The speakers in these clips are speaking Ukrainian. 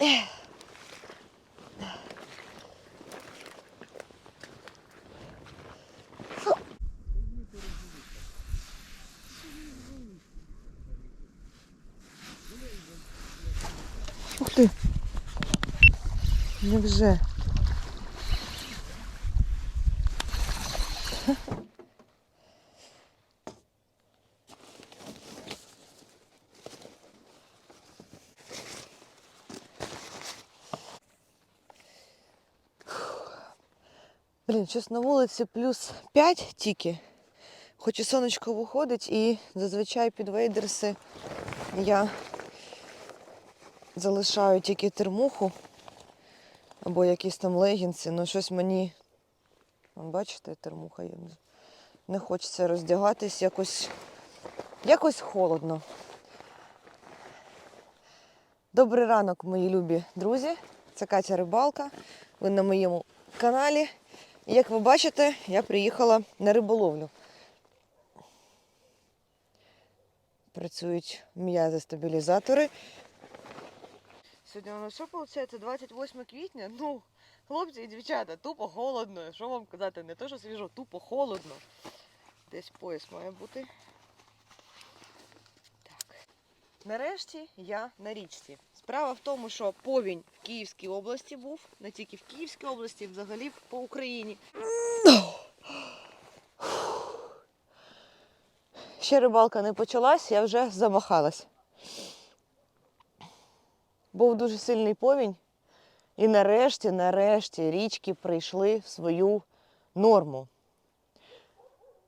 Ух ти. Невже? Щось на вулиці плюс 5 тільки. Хоч і сонечко виходить, і зазвичай під вейдерси я залишаю тільки термуху або якісь там легінси, ну щось мені. Вон, бачите, термуха є. Не хочеться роздягатись, якось, якось холодно. Добрий ранок, мої любі друзі. Це Катя Рибалка. Ви на моєму каналі. Як ви бачите, я приїхала на риболовлю. Працюють м'язи-стабілізатори. Сьогодні у нас що виходить? 28 квітня. Ну, хлопці і дівчата, тупо холодно. Що вам казати? Не то, що свіжо, тупо холодно. Десь пояс має бути. Так. Нарешті я на річці. Справа в тому, що повінь в Київській області був, не тільки в Київській області, взагалі по Україні. Ще рибалка не почалась, я вже замахалась. Був дуже сильний повінь. І нарешті, нарешті річки прийшли в свою норму.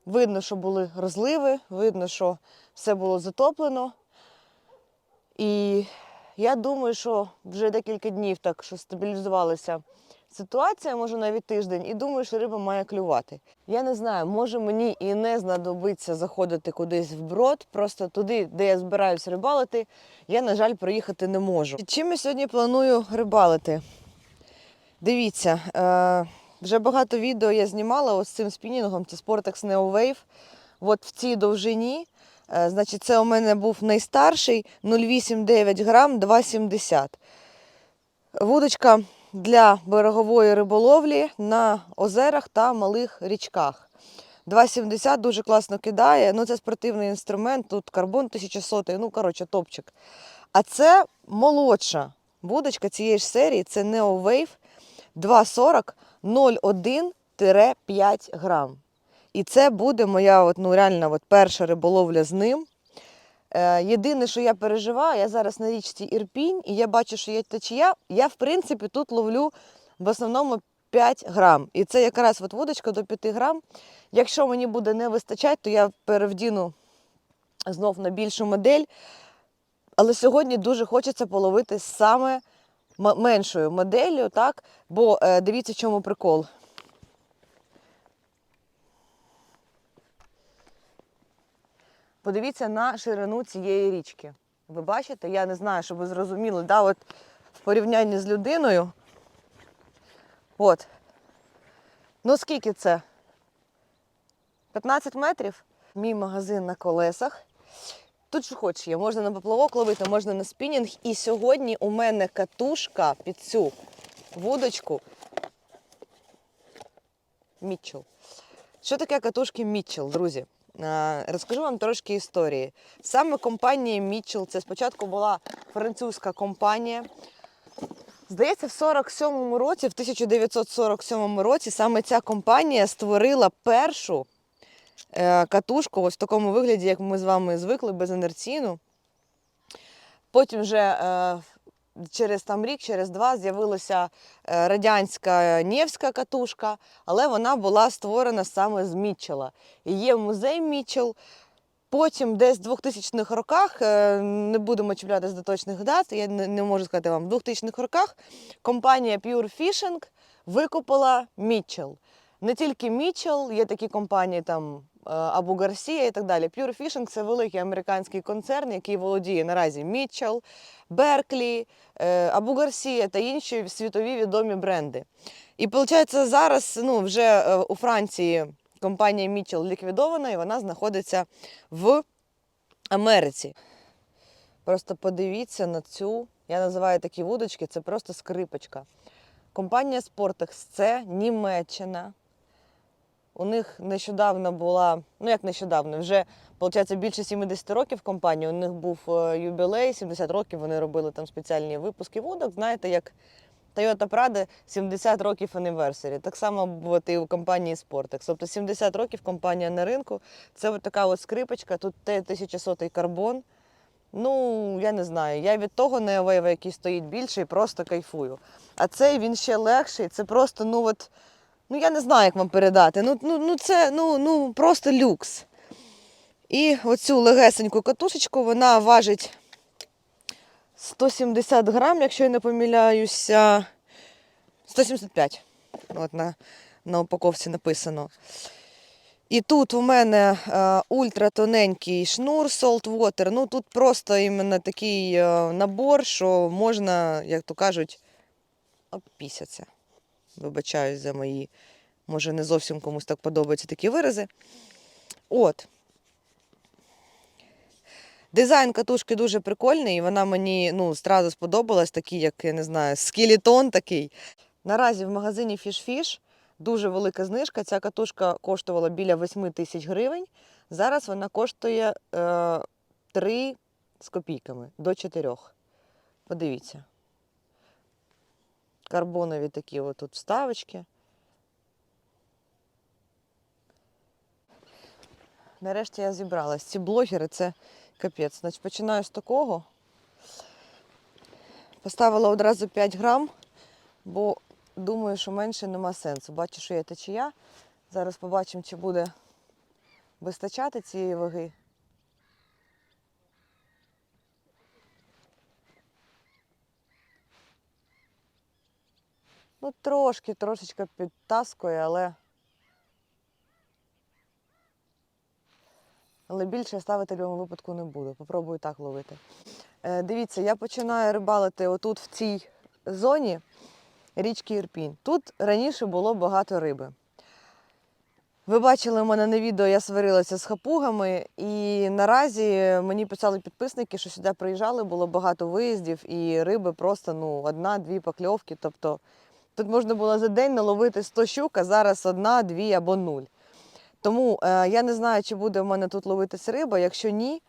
Видно, що були розливи, видно, що все було затоплено. І я думаю, що вже декілька днів так, що стабілізувалася ситуація, може навіть тиждень, і думаю, що риба має клювати. Я не знаю, може мені і не знадобиться заходити кудись в брод, просто туди, де я збираюсь рибалити, я, на жаль, приїхати не можу. Чим я сьогодні планую рибалити? Дивіться, е, вже багато відео я знімала ось з цим спінінгом, це Sportex Neo Wave. От в цій довжині. Е, Значить, це у мене був найстарший 0,8-9 грам 2,70. Вудочка для берегової риболовлі на озерах та малих річках. 2,70 дуже класно кидає. Ну, це спортивний інструмент, тут карбон 1100, ну, коротше, топчик. А це молодша вудочка цієї ж серії, це Neo Wave 240 0,1-5 грам. І це буде моя от, ну, реально от, перша риболовля з ним. Е, єдине, що я переживаю, я зараз на річці Ірпінь, і я бачу, що є течія. Я, в принципі, тут ловлю в основному 5 грам. І це якраз от вудочка до 5 грам. Якщо мені буде не вистачати, то я перевдіну знов на більшу модель. Але сьогодні дуже хочеться половити саме меншою моделлю, так? бо е, дивіться, в чому прикол. Подивіться на ширину цієї річки. Ви бачите? Я не знаю, щоб ви зрозуміли, да, от в порівнянні з людиною. От. Ну скільки це? 15 метрів. Мій магазин на колесах. Тут що хоч є, можна на поплавок ловити, можна на спінінг. І сьогодні у мене катушка під цю вудочку. Мітчел. Що таке катушки Мітчел, друзі? Е, Розкажу вам трошки історії. Саме компанія Мітчел, це спочатку була французька компанія. Здається, в 47-му році, в 1947 році, саме ця компанія створила першу е, катушку ось в такому вигляді, як ми з вами звикли, безінерційну. Потім вже е, через там рік, через два з'явилася е, радянська Нєвська катушка, але вона була створена саме з Мітчела. І є музей Мітчел. Потім десь в 2000-х роках, е, не будемо чіплятися до точних дат, я не, можу сказати вам, в 2000-х роках компанія Pure Fishing викупила Мітчел. Не тільки Мітчел, є такі компанії там Абу Гарсія і так далі. Pure Fishing – це великий американський концерн, який володіє наразі Мітчел, Берклі, е, Абу Гарсія та інші світові відомі бренди. І виходить, зараз ну, вже е, у Франції компанія Мітчел ліквідована і вона знаходиться в Америці. Просто подивіться на цю, Я називаю такі вудочки, це просто скрипочка. Компанія Sportex це Німеччина. У них нещодавно була, ну як нещодавно, вже виходить більше 70 років компанії. У них був е, юбілей, 70 років вони робили там спеціальні випуски вудок. Знаєте, як Toyota Prado 70 років anniversary. Так само от і у компанії Sportex. Тобто 70 років компанія на ринку. Це от така от скрипочка, тут Т-1100 карбон. Ну, я не знаю. Я від того не Wave, який стоїть більше, і просто кайфую. А цей він ще легший. Це просто, ну от, ну я не знаю, як вам передати. Ну, ну, ну це ну, ну, просто люкс. І оцю легесеньку катушечку вона важить 170 грам, якщо я не помиляюся. 175. От на, на упаковці написано. І тут у мене е, ультратоненький шнур Saltwater. Ну тут просто іменно такий е, набор, що можна, як то кажуть, обпісяться. Вибачаюсь за мої, може, не зовсім комусь так подобаються такі вирази. От. Дизайн катушки дуже прикольний, і вона мені ну, зразу сподобалась, такий, як я не знаю, скелетон такий. Наразі в магазині Fish дуже велика знижка. Ця катушка коштувала біля 8 тисяч гривень. Зараз вона коштує е, 3 з копійками до 4. Подивіться. Карбонові такі от тут вставочки. Нарешті я зібралась. Ці блогери це капець. Значить, починаю з такого. Поставила одразу 5 грам, бо думаю, що менше нема сенсу. Бачу, що є течія. Зараз побачимо, чи буде вистачати цієї ваги. Ну, трошки, трошечки підтаскує, але. Але більше ставити в будь-якому випадку не буду. Попробую так ловити. Е, дивіться, я починаю рибалити отут в цій зоні річки Ірпінь. Тут раніше було багато риби. Ви бачили в мене на відео, я сварилася з хапугами, і наразі мені писали підписники, що сюди приїжджали, було багато виїздів, і риби просто ну, одна-дві покльовки. Тобто тут можна було за день наловити 100 щук, а зараз одна, дві або нуль. Тому е, я не знаю, чи буде в мене тут ловитись риба. Якщо ні,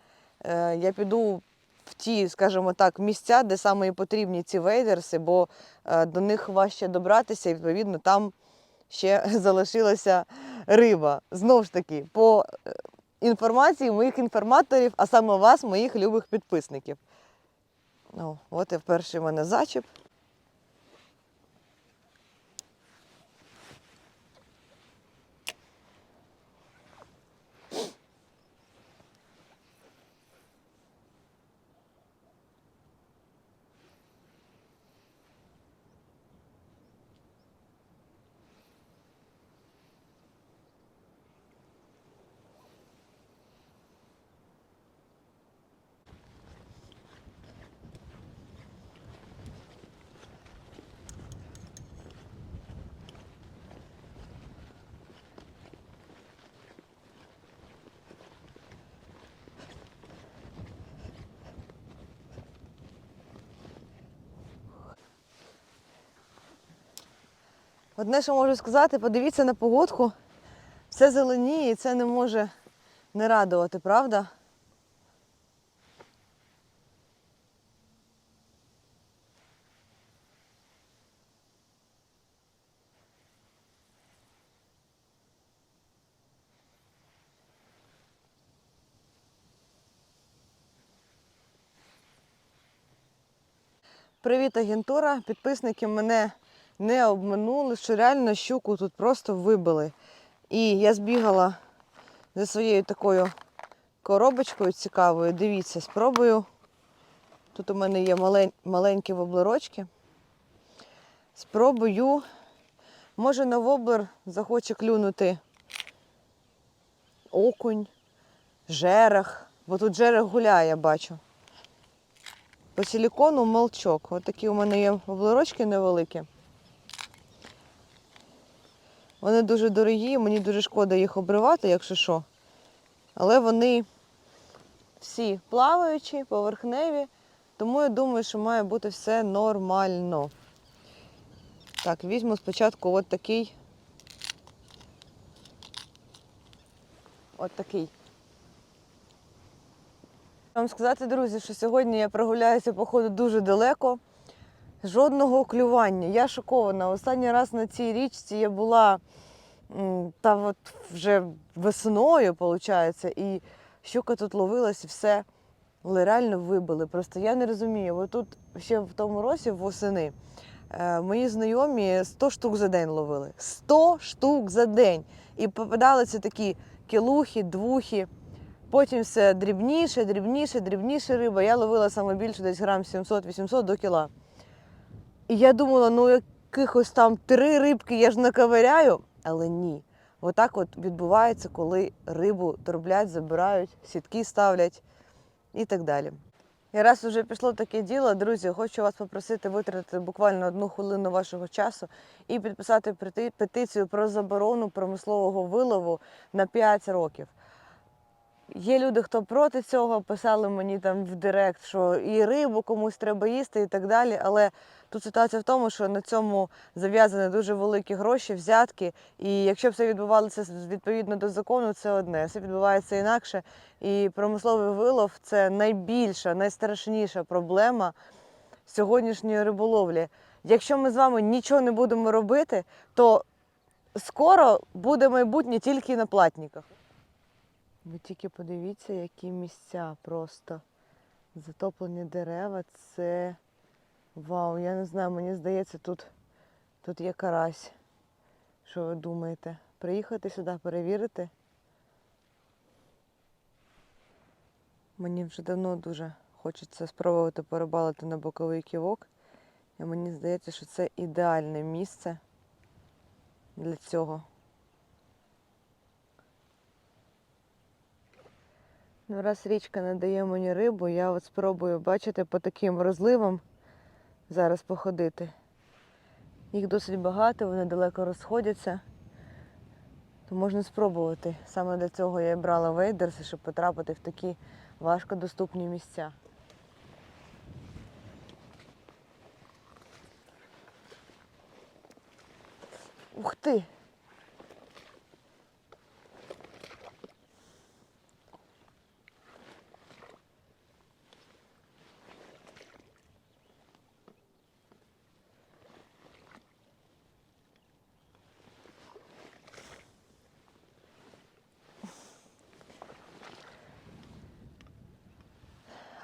е, я піду в ті, скажімо так, місця, де саме потрібні ці вейдерси, бо е, до них важче добратися, і відповідно там ще залишилася риба. Знову ж таки, по е, інформації моїх інформаторів, а саме вас, моїх любих підписників. Ну, от і перший в мене зачіп. Одне, що можу сказати, подивіться на погодку. Все зеленіє і це не може не радувати, правда? Привіт, агентура. Підписники мене не обминули, що реально щуку тут просто вибили. І я збігала за своєю такою коробочкою цікавою. Дивіться, спробую. Тут у мене є малень... маленькі воблерочки. Спробую. Може на воблер захоче клюнути окунь, жерех. Бо тут жерех гуляє, я бачу. По силікону молчок. Ось такі у мене є воблерочки невеликі. Вони дуже дорогі, мені дуже шкода їх обривати, якщо що. Але вони всі плаваючі, поверхневі, Тому я думаю, що має бути все нормально. Так, візьму спочатку от такий. От такий. Вам сказати, друзі, що сьогодні я прогуляюся, походу, дуже далеко. Жодного клювання. Я шокована. Останній раз на цій річці я була та от вже весною, виходить, і щука тут ловилась все. Але реально вибили. Просто я не розумію. От тут ще в тому році, восени, е, мої знайомі 100 штук за день ловили. 100 штук за день. І попадалися такі кілухи, двухи. Потім все дрібніше, дрібніше, дрібніше риба. Я ловила саме більше десь грам 700-800 до кіла. І я думала, ну якихось там три рибки я ж наковиряю, але ні. Отак от відбувається, коли рибу дроблять, забирають, сітки ставлять і так далі. І раз вже пішло таке діло, друзі, хочу вас попросити витратити буквально одну хвилину вашого часу і підписати петицію про заборону промислового вилову на 5 років. Є люди, хто проти цього, писали мені там в Директ, що і рибу комусь треба їсти, і так далі. Але тут ситуація в тому, що на цьому зав'язані дуже великі гроші, взятки. І якщо б все відбувалося відповідно до закону, це одне. Все відбувається інакше. І промисловий вилов це найбільша, найстрашніша проблема сьогоднішньої риболовлі. Якщо ми з вами нічого не будемо робити, то скоро буде майбутнє тільки на платниках. Ви тільки подивіться, які місця просто. Затоплені дерева, це вау, я не знаю, мені здається, тут, тут є карась. Що ви думаєте? Приїхати сюди, перевірити? Мені вже давно дуже хочеться спробувати порибалити на боковий ківок. І мені здається, що це ідеальне місце для цього. Ну, раз річка не дає мені рибу, я от спробую, бачите, по таким розливам зараз походити. Їх досить багато, вони далеко розходяться. То можна спробувати. Саме для цього я і брала вейдерси, щоб потрапити в такі важкодоступні місця. Ух ти!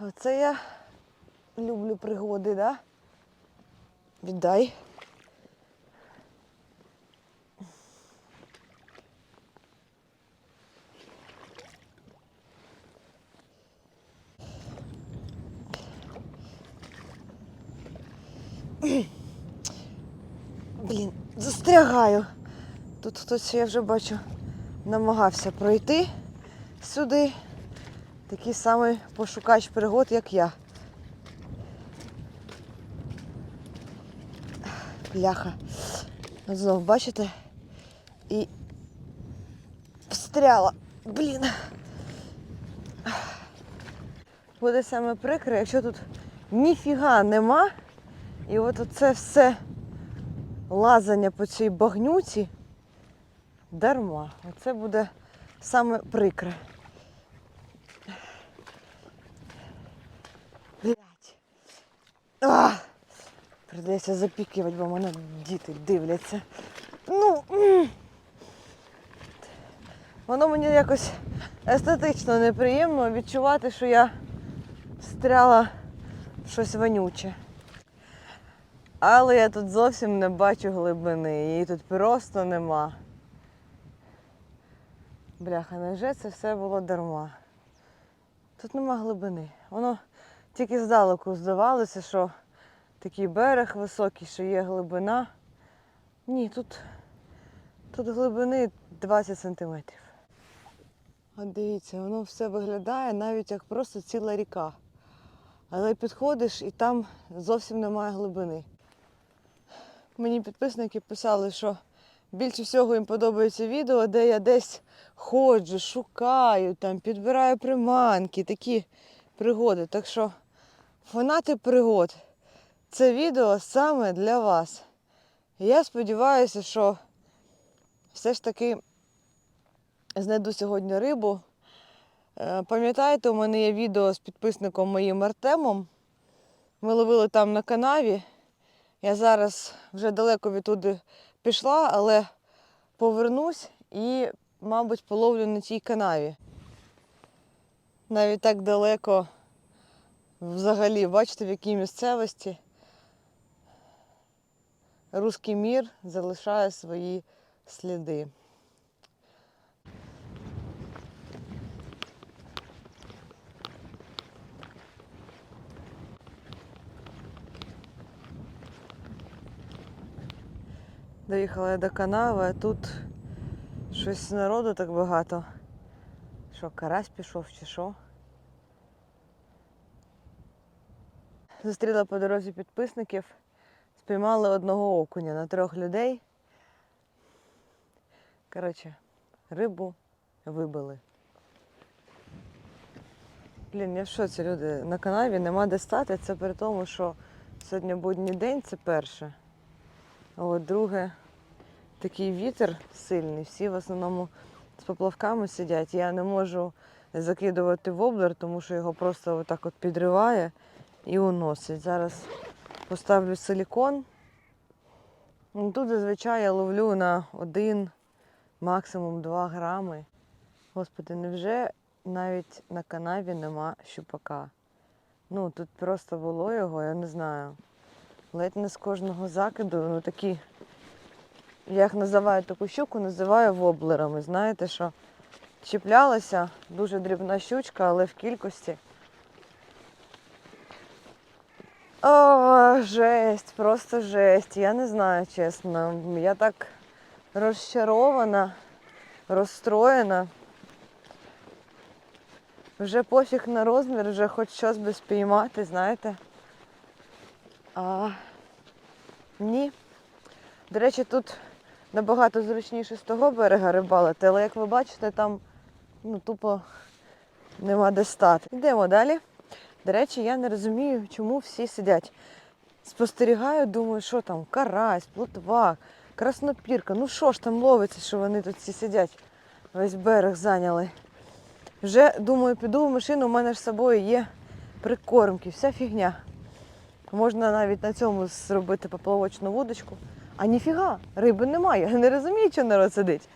Оце я люблю пригоди, да? Віддай. Блін, застрягаю. Тут хтось, я вже бачу, намагався пройти сюди. Такий самий пошукач пригод, як я. Бляха. От знов, бачите? І встряла. Блін. Буде саме прикре, якщо тут ніфіга нема. І от оце все лазання по цій багнюці дарма. Оце буде саме прикре. А! Придеться запікувати, бо мене діти дивляться. Ну. Воно мені якось естетично неприємно відчувати, що я встряла в щось вонюче. Але я тут зовсім не бачу глибини, її тут просто нема. Бляха, невже це все було дарма? Тут нема глибини. Воно тільки здалеку здавалося, що такий берег високий, що є глибина. Ні, тут, тут глибини 20 сантиметрів. От дивіться, воно все виглядає навіть як просто ціла ріка. Але підходиш і там зовсім немає глибини. Мені підписники писали, що більше всього їм подобається відео, де я десь ходжу, шукаю, там, підбираю приманки, такі пригоди. Так що Фанати пригод. Це відео саме для вас. Я сподіваюся, що все ж таки знайду сьогодні рибу. Е, Пам'ятаєте, у мене є відео з підписником моїм Артемом. Ми ловили там на канаві. Я зараз вже далеко відтуди пішла, але повернусь і, мабуть, половлю на цій канаві. Навіть так далеко взагалі, бачите, в якій місцевості руський мір залишає свої сліди. Доїхала я до канави, а тут щось народу так багато. Що, карась пішов чи що? Зустріла по дорозі підписників, спіймали одного окуня на трьох людей. Коротше, рибу вибили. Блін, я в шоці, люди. На канаві нема де стати. Це при тому, що сьогодні будній день, це перше. А от друге, такий вітер сильний, всі в основному з поплавками сидять. Я не можу закидувати воблер, тому що його просто отак от підриває і уносить. Зараз поставлю силікон. Ну, Тут зазвичай я ловлю на один, максимум 2 грами. Господи, невже навіть на канаві нема щупака? Ну, тут просто було його, я не знаю. Ледь не з кожного закиду, ну такі, я їх називаю таку щуку, називаю воблерами. Знаєте, що чіплялася, дуже дрібна щучка, але в кількості. О, жесть, просто жесть. Я не знаю, чесно. Я так розчарована, розстроєна. Вже пофіг на розмір, вже хоч щось би спіймати, знаєте. А ні. До речі, тут набагато зручніше з того берега рибалити, але як ви бачите, там ну, тупо нема де стати. Йдемо далі. До речі, я не розумію, чому всі сидять. Спостерігаю, думаю, що там, карась, плотва, краснопірка. Ну що ж там ловиться, що вони тут всі сидять, весь берег зайняли. Вже думаю, піду в машину, у мене ж з собою є прикормки, вся фігня. Можна навіть на цьому зробити поплавочну вудочку. А ніфіга, риби немає. Я не розумію, що народ сидить.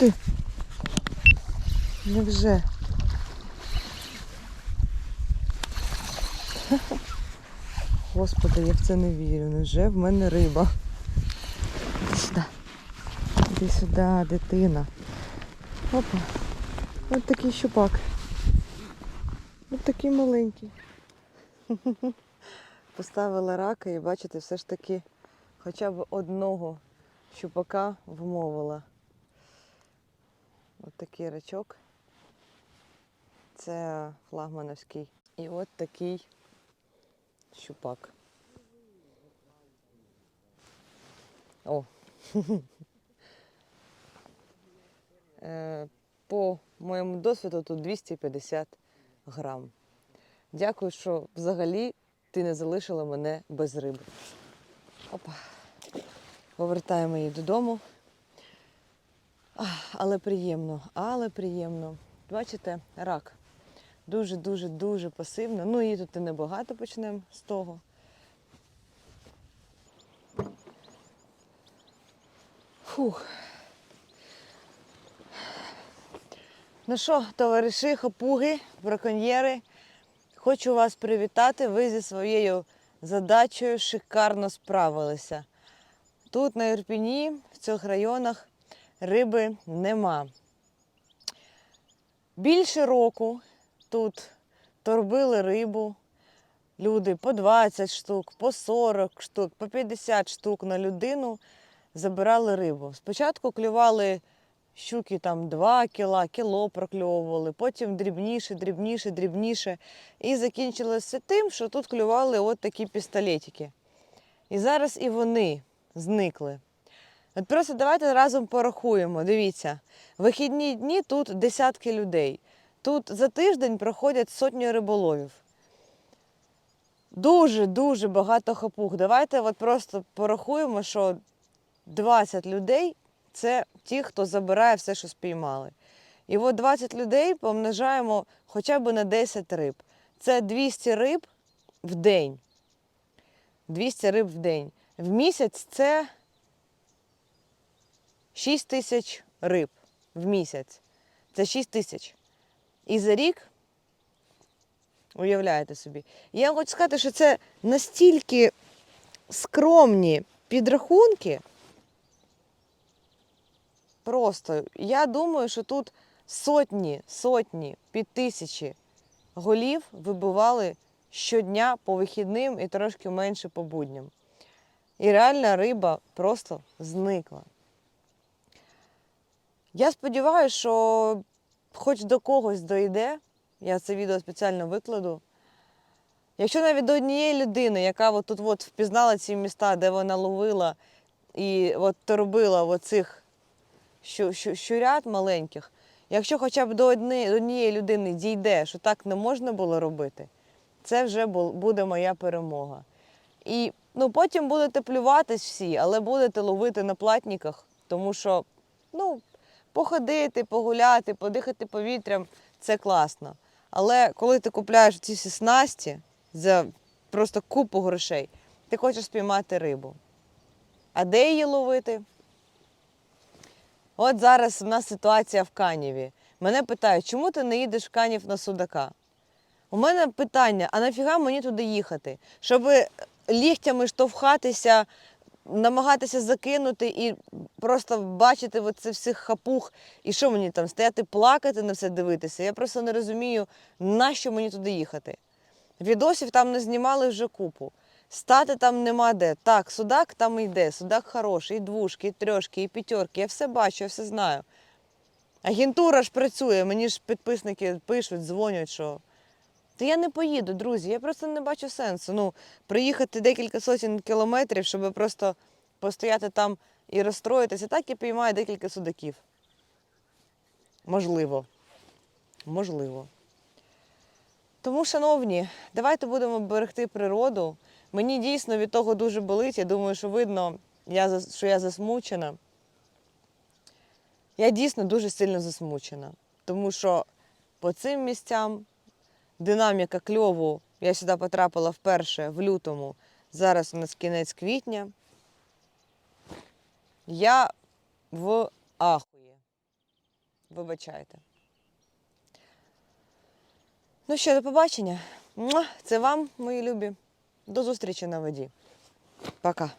Ти! Невже? Господи, я в це не вірю. Невже в мене риба? Іди сюди. Іди сюди, дитина. Опа. Ось такий щупак. Ось такий маленький. Поставила рака і бачите, все ж таки хоча б одного щупака вмовила. От такий рачок. Це флагмановський. І от такий щупак. О! Е, По моєму досвіду тут 250 грам. Дякую, що взагалі ти не залишила мене без риби. Опа. Повертаємо її додому. Але приємно, але приємно. Бачите, рак. Дуже-дуже дуже пасивна. Ну, її тут і небагато почнемо з того. Фух. Ну що, товариші, хапуги, браконьєри, хочу вас привітати. Ви зі своєю задачею шикарно справилися. Тут на Ірпіні, в цих районах, риби нема. Більше року тут торбили рибу. Люди по 20 штук, по 40 штук, по 50 штук на людину забирали рибу. Спочатку клювали щуки там 2 кіла, кіло прокльовували, потім дрібніше, дрібніше, дрібніше. І закінчилося тим, що тут клювали от такі пістолетики. І зараз і вони зникли. От просто давайте разом порахуємо. Дивіться, вихідні дні тут десятки людей. Тут за тиждень проходять сотні риболовів. Дуже-дуже багато хапуг. Давайте от просто порахуємо, що 20 людей це ті, хто забирає все, що спіймали. І от 20 людей помножаємо хоча б на 10 риб. Це 200 риб в день. 200 риб в день. В місяць це 6 тисяч риб в місяць. Це 6 тисяч. І за рік, уявляєте собі, я хочу сказати, що це настільки скромні підрахунки. Просто я думаю, що тут сотні, сотні, під тисячі голів вибивали щодня по вихідним і трошки менше по будням. І реальна риба просто зникла. Я сподіваюся, що хоч до когось дойде, я це відео спеціально викладу. Якщо навіть до однієї людини, яка тут от впізнала ці міста, де вона ловила і от торбила оцих щу- щу- щурят маленьких, якщо хоча б до однієї людини дійде, що так не можна було робити, це вже буде моя перемога. І ну, потім будете плюватись всі, але будете ловити на платниках, тому що ну, походити, погуляти, подихати повітрям це класно. Але коли ти купляєш ці всі снасті за просто купу грошей, ти хочеш спіймати рибу. А де її ловити? От зараз у нас ситуація в Каніві. Мене питають, чому ти не їдеш в Канів на Судака? У мене питання: а нафіга мені туди їхати? Щоб лігтями штовхатися, намагатися закинути і просто бачити оце всіх хапух, і що мені там стояти, плакати на все дивитися. Я просто не розумію, нащо мені туди їхати. Відосів там не знімали вже купу. Стати там нема де. Так, судак там йде, судак хороший, і двушки, і трьошки, і п'ятерки. Я все бачу, я все знаю. Агентура ж працює, мені ж підписники пишуть, дзвонять, що. То я не поїду, друзі. Я просто не бачу сенсу. Ну, приїхати декілька сотень кілометрів, щоб просто постояти там і розстроїтися. Так я піймаю декілька судаків. Можливо. Можливо. Тому, шановні, давайте будемо берегти природу. Мені дійсно від того дуже болить. Я думаю, що видно, що я засмучена. Я дійсно дуже сильно засмучена. Тому що по цим місцям динаміка кльову, я сюди потрапила вперше в лютому, зараз у нас кінець квітня. Я в ахуї. Вибачайте. Ну що, до побачення. Це вам, мої любі. До зустрічі на воді. Пока.